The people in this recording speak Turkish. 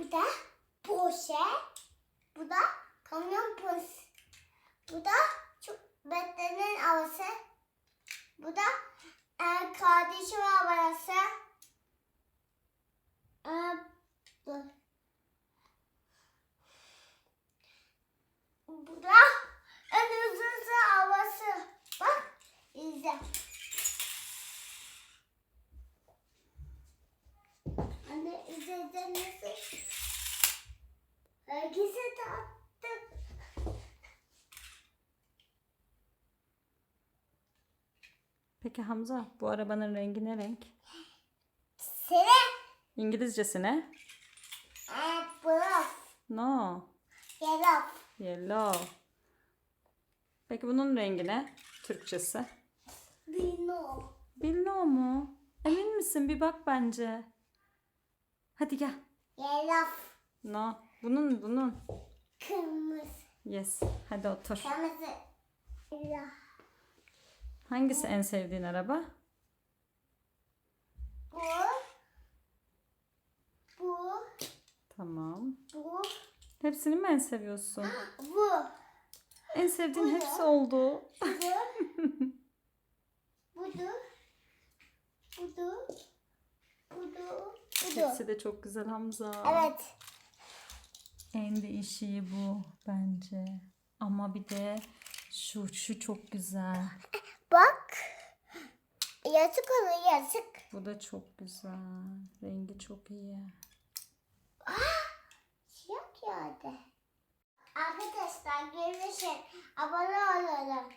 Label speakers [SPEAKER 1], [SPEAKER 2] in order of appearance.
[SPEAKER 1] Bu da poşet. Bu da kamyon pus. Bu da Betle'nin avası. Bu da e, kardeşim ablası. E, bu. bu da
[SPEAKER 2] Peki Hamza bu arabanın rengi ne renk?
[SPEAKER 1] Sene.
[SPEAKER 2] İngilizcesi ne?
[SPEAKER 1] Bluff.
[SPEAKER 2] No.
[SPEAKER 1] Yellow.
[SPEAKER 2] Yellow. Peki bunun rengi ne? Türkçesi.
[SPEAKER 1] Blue.
[SPEAKER 2] Bilmiyor mu? Emin misin? Bir bak bence. Hadi gel.
[SPEAKER 1] Yellow.
[SPEAKER 2] No. Bunun bunun.
[SPEAKER 1] Kırmızı.
[SPEAKER 2] Yes. Hadi otur.
[SPEAKER 1] Kırmızı. Yellow.
[SPEAKER 2] Hangisi en sevdiğin araba?
[SPEAKER 1] Bu. Bu.
[SPEAKER 2] Tamam.
[SPEAKER 1] Bu.
[SPEAKER 2] Hepsini mi en seviyorsun?
[SPEAKER 1] Bu.
[SPEAKER 2] En sevdiğin Bu ne? hepsi oldu.
[SPEAKER 1] Budur. Budur. Budur. Budur. Budur. Hepsi
[SPEAKER 2] de çok güzel Hamza.
[SPEAKER 1] Evet.
[SPEAKER 2] En değişiği bu bence. Ama bir de şu şu çok güzel.
[SPEAKER 1] Yazık olur yazık.
[SPEAKER 2] Bu da çok güzel. Rengi çok iyi.
[SPEAKER 1] Siyah kağıdı. Arkadaşlar görüşün. Abone olalım.